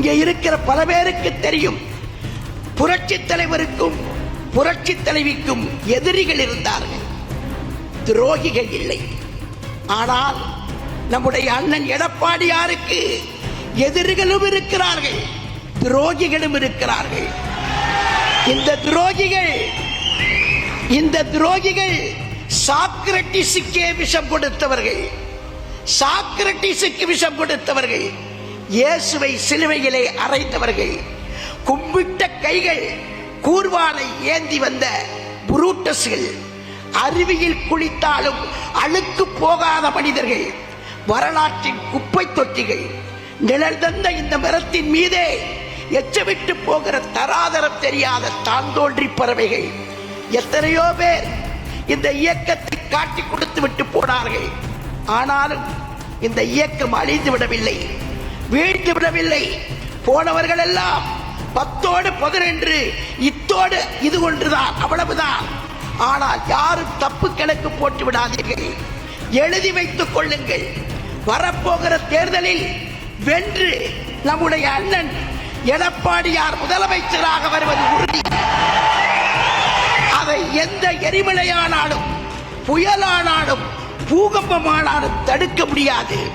இங்கே இருக்கிற பல பேருக்கு தெரியும். புரட்சி தலைவருக்கும் புரட்சி தலைவிக்கும் எதிரிகள் இருந்தார்கள். துரோகிகள் இல்லை. ஆனால் நம்முடைய அண்ணன் எடப்பாடியாருக்கு எதிரிகளும் இருக்கிறார்கள் துரோகிகளும் இருக்கிறார்கள். இந்த துரோகிகள் இந்த துரோகிகள் சாக்ரட்டிஸுக்கே விஷம் கொடுத்தவர்கள். சாக்ரட்டிஸுக்கு விஷம் கொடுத்தவர்கள். இயேசுவை சிலுவையிலே அறைந்தவர்கள் கும்பிட்ட கைகள் கூர்வானை ஏந்தி வந்த புரூட்டஸ்கள். அருவியில் குளித்தாலும் அழுக்கு போகாத மனிதர்கள். வரலாற்றின் குப்பை தொட்டிகள். நிழல் தந்த இந்த மரத்தின் மீதே எச்சமிட்டு போகிற தராதரம் தெரியாத தான் தோன்றி பறவைகள். எத்தனையோ பேர் இந்த இயக்கத்தை காட்டி கொடுத்து விட்டு போனார்கள். ஆனாலும் இந்த இயக்கம் அழிந்து விடவில்லை. வீழ்ந்து விடவில்லை. போனவர்கள் எல்லாம் பத்தோடு பதினென்று இத்தோடு இது ஒன்றுதான் அவ்வளவுதான். ஆனால் யாரும் தப்பு கணக்கு போட்டு விடாதீர்கள். எழுதி வைத்துக் கொள்ளுங்கள். வரப்போகிற தேர்தலில் வென்று நம்முடைய அண்ணன் எடப்பாடியார் முதலமைச்சராக வருவது உறுதி. அதை எந்த எரிமலையானாலும் புயலானாலும் பூகம்பமானாலும் தடுக்க முடியாது.